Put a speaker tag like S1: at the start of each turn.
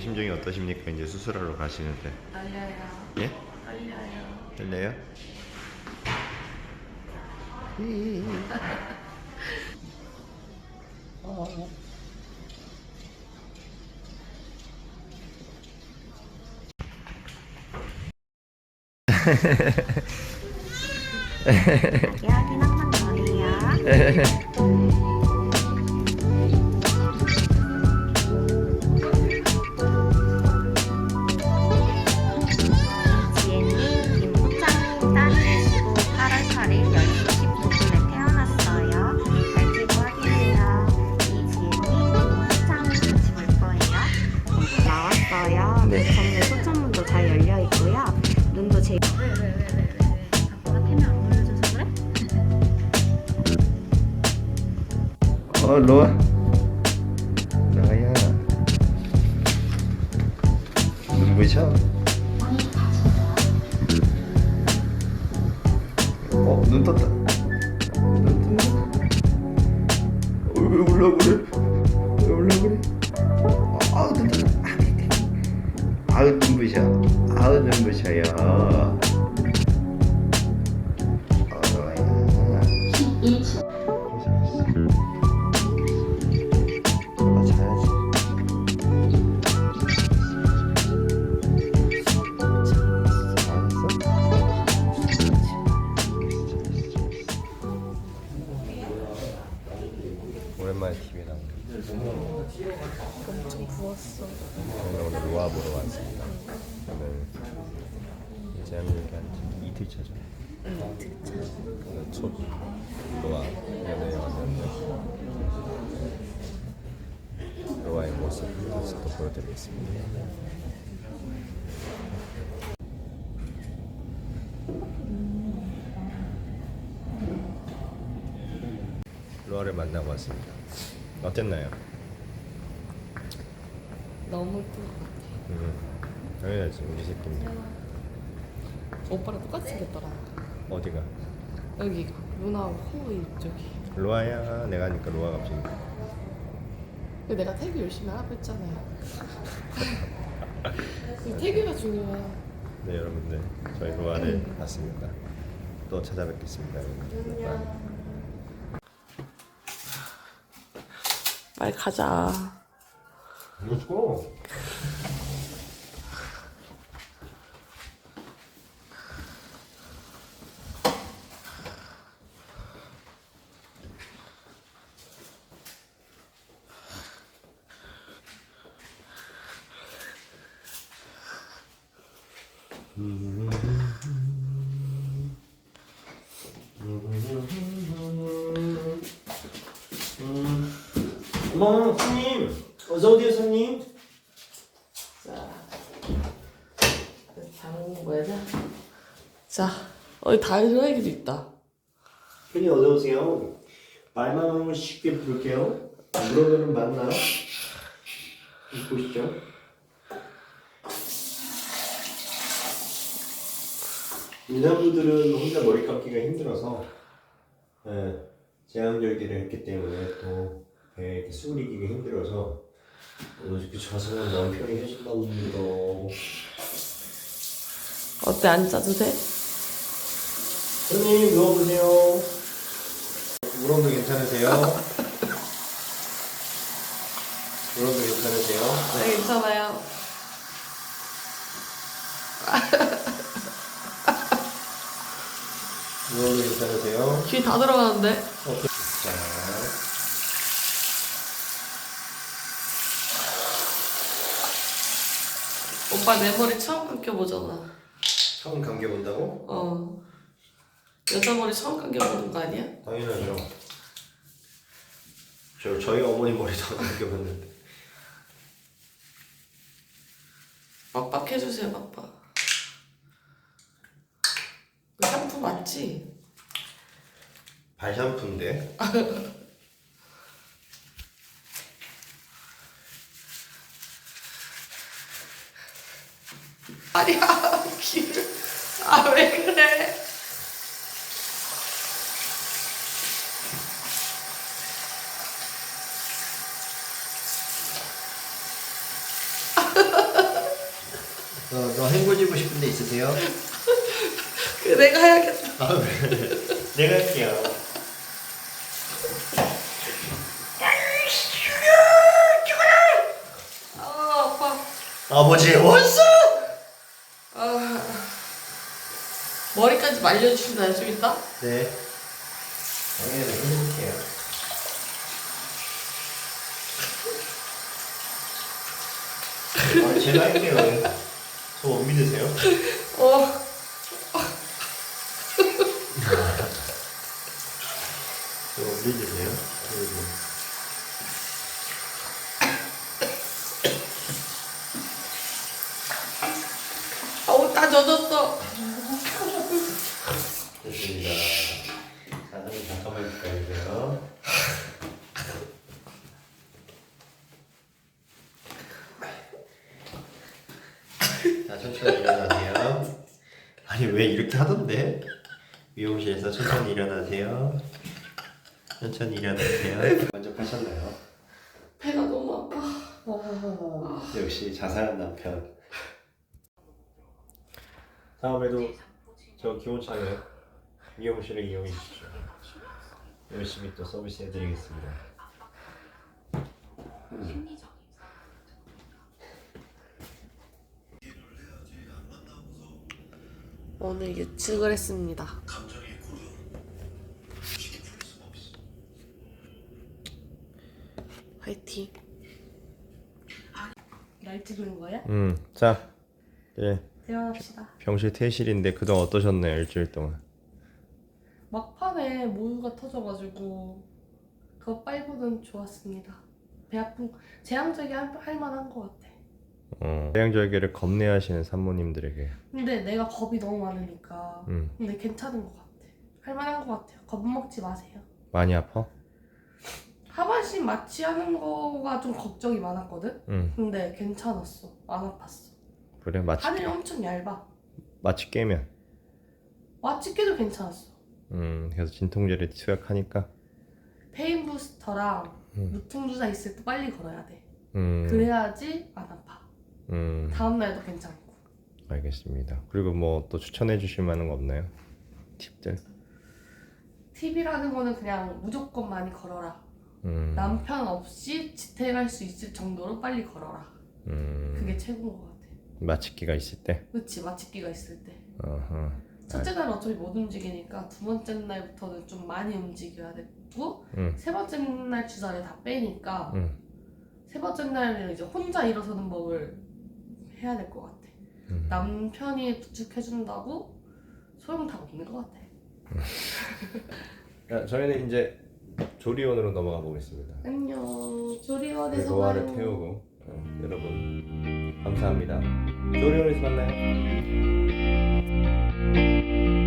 S1: 심정이 어떠십니까? 이제 수술하러 가시는데.
S2: 떨려요.
S1: 예?
S2: 떨려요.
S1: 들려요?
S3: 여기 더해요. 이지 어,
S1: 로아. 나야. 눈부셔. 어, 눈 떴다. 눈 떴네. 어, 왜 울려 그래? 왜 울려 그래? 아, 눈 떴다. 아우 눈부셔. 아우 눈부셔요. 저는 오늘 로아 보러 왔습니다. 오늘 재학여기 한 이틀 차죠.
S2: 응, 진짜.
S1: 오늘 첫 로아 연애에 왔는데 로아의 모습 다시 또 보여드리겠습니다. 로아를 만나고 왔습니다. 어땠나요?
S2: 너무 예쁜 것
S1: 음, 당연하지 우리 새끼인데
S2: 같아. 오빠랑 똑같이 생겼더라.
S1: 어디가?
S2: 여기가. 누나하고 코 이쪽이.
S1: 로아야 내가 하니까 로아 갑자기
S2: 근데 내가 태교 열심히 하고 있잖아요. 그 태교가 중요해.
S1: 네 여러분들 저희 로아를 봤습니다. 또 찾아뵙겠습니다. 여러분.
S2: 안녕. 빨리 가자.
S1: Let's go. 어머 손님 어서 오세요 손님
S2: 자, 장 뭐야? 자, 어디 다이소에도 있다.
S1: 손님 어서 오세요 말만 하면 쉽게 부를게요 물어보면 맞나? 보시죠 임산부들은 혼자 머리 감기가 힘들어서 예, 제왕절개를 했기 때문에 또 배에 이렇게 숨기기가 힘들어서 이렇게 자상한 남편이 해준다고 합니다
S2: 어때 앉아도 돼?
S1: 손님 누워보세요. 물온도 괜찮으세요? 물온도 괜찮으세요?
S2: 네, 괜찮아요.
S1: 물온도 괜찮으세요?
S2: 귀 다 들어가는데?
S1: 오케이. 자,
S2: 오빠 내 머리 처음 감겨보잖아.
S1: 처음 감겨 본다고?
S2: 어. 여자 머리 처음 감겨보는 거 아니야?
S1: 당연하죠. 저 저희 어머니 머리도 안 감겨봤는데.
S2: 빡빡 해주세요. 그 샴푸 맞지?
S1: 발 샴푸인데.
S2: 아니야, 귀를. 아, 왜 그래? 아,
S1: 너, 너 헹궈지고 싶은 데 있으세요?
S2: 그래, 내가 해야겠다.
S1: 아, 그래. 내가 할게요.
S2: 아, 아파.
S1: 아버지 왔어!
S2: 머리까지 말려주시나요, 좀 이따?
S1: 네. 당연히 해줄게요. 아, 제가 할게요. 저 못 믿으세요?
S2: 어.
S1: 저 못 믿으세요? 그리고
S2: 아우, 다 젖었어.
S1: 됐습니다. 사장님 잠깐만 기다리세요. 자, 천천히 일어나세요. 아니, 왜 이렇게 하던데? 미용실에서 천천히 일어나세요. 천천히 일어나세요. 만족하셨나요?
S2: 배가 너무 아파.
S1: 역시 자상한 남편. 다음에도 저 기온차에 미용실을 이용해 주십시오. 열심히 또 서비스 해드리겠습니다.
S2: 오늘 예측을 했습니다. 화이팅. 날 찍는 거야?
S1: 음, 자, 예,
S2: 대화합시다.
S1: 병실 퇴실인데 그동안 어떠셨나요 일주일 동안?
S2: 막판에 모유가 터져가지고 그거 빨고는 좋았습니다. 배 아픈 재앙적이 할, 할 만한 것 같아.
S1: 어, 태양절개를 겁내하시는 산모님들에게,
S2: 근데 내가 겁이 너무 많으니까
S1: 음,
S2: 근데 괜찮은 것 같아. 할 만한 것 같아요. 겁 먹지 마세요.
S1: 많이 아파?
S2: 하반신 마취하는 거가 좀 걱정이 많았거든.
S1: 음,
S2: 근데 괜찮았어. 안 아팠어.
S1: 그래 마취
S2: 하늘이 엄청 얇아.
S1: 마취 깨면,
S2: 마취기도 괜찮았어.
S1: 음, 그래서 진통제를 투약하니까,
S2: 페인 부스터랑
S1: 음.
S2: 무통 주사 있을 때 빨리 걸어야 돼.
S1: 음,
S2: 그래야지 안 아파.
S1: 음,
S2: 다음 날도 괜찮고.
S1: 알겠습니다. 그리고 뭐 또 추천해 주실 만한 거 없나요? 팁들?
S2: 팁이라는 거는 그냥 무조건 많이 걸어라.
S1: 음,
S2: 남편 없이 지탱할 수 있을 정도로 빨리 걸어라.
S1: 음,
S2: 그게 최고인 것 같아.
S1: 마취기가 있을 때,
S2: 그치 마취기가 있을 때.
S1: 어허,
S2: 첫째 날 어차피 못 움직이니까 두 번째 날부터는 좀 많이 움직여야 되고
S1: 음,
S2: 세 번째 날 주사를 다 빼니까
S1: 음,
S2: 세 번째 날에는 이제 혼자 일어서는 법을 해야 될 것 같아.
S1: 음.
S2: 남편이 부축해준다고 소용 다 없는 것 같아.
S1: 야, 저희는 이제 조리원으로 넘어가 보겠습니다.
S2: 안녕.
S1: 네,
S2: 조리원에서
S1: 노화를
S2: 봐요.
S1: 태우고 어, 여러분 감사합니다. 조리원에서 만나요. Música